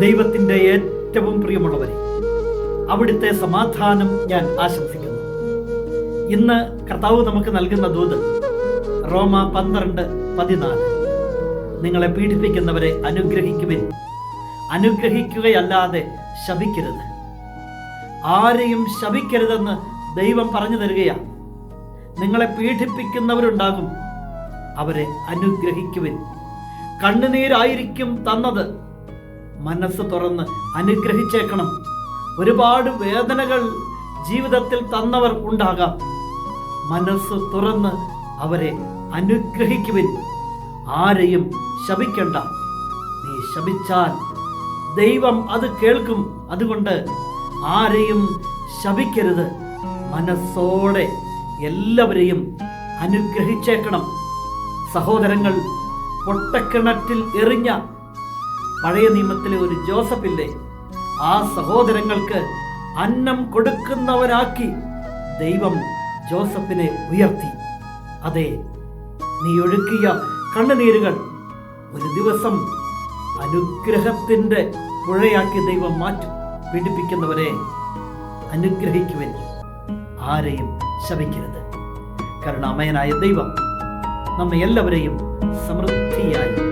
ദൈവത്തിന്റെ ഏറ്റവും പ്രിയമുള്ളവരെ അവിടുത്തെ സമാധാനം ഞാൻ ആശംസിക്കുന്നു. ഇന്ന് കർത്താവ് നമുക്ക് നൽകുന്ന ദൂത് റോമ പന്ത്രണ്ട് പതിനാല്. നിങ്ങളെ പീഡിപ്പിക്കുന്നവരെ അനുഗ്രഹിക്കുവിൻ. അനുഗ്രഹിക്കുകയല്ലാതെ ശപിക്കരുത്. ആരെയും ശപിക്കരുതെന്ന് ദൈവം പറഞ്ഞു തരികയാണ്. നിങ്ങളെ പീഡിപ്പിക്കുന്നവരുണ്ടാകും. അവരെ അനുഗ്രഹിക്കുവിൻ. കണ്ണുനീരായിരിക്കും തന്നത്. മനസ്സ് തുറന്ന് അനുഗ്രഹിച്ചേക്കണം. ഒരുപാട് വേദനകൾ ജീവിതത്തിൽ തന്നവർ ഉണ്ടാകാം. മനസ്സ് തുറന്ന് അവരെ അനുഗ്രഹിക്കുവിൻ. ആരെയും ശപിക്കണ്ട. നീ ശപിച്ചാൽ ദൈവം അത് കേൾക്കും. അതുകൊണ്ട് ആരെയും ശപിക്കരുത്. മനസ്സോടെ എല്ലാവരെയും അനുഗ്രഹിച്ചേക്കണം. സഹോദരങ്ങൾ പൊട്ടക്കിണറ്റിൽ എറിഞ്ഞ പഴയ നിയമത്തിലെ ഒരു ജോസഫില്ലേ ആ സഹോദരങ്ങൾക്ക് അന്നം കൊടുക്കുന്നവരാക്കി ദൈവം ജോസഫിനെ ഉയർത്തി. അതെ നീ ഒഴുക്കിയ കണ്ണുനീരുകൾ ഒരു ദിവസം അനുഗ്രഹത്തിന്റെ പുഴയാക്കി ദൈവം മാറ്റും പീഡിപ്പിക്കുന്നവരെ അനുഗ്രഹിക്കുവൻ. ആരെയും ശപിക്കരുത്. അമയനായ ദൈവം നമ്മെ എല്ലാവരെയും സമൃദ്ധിയായി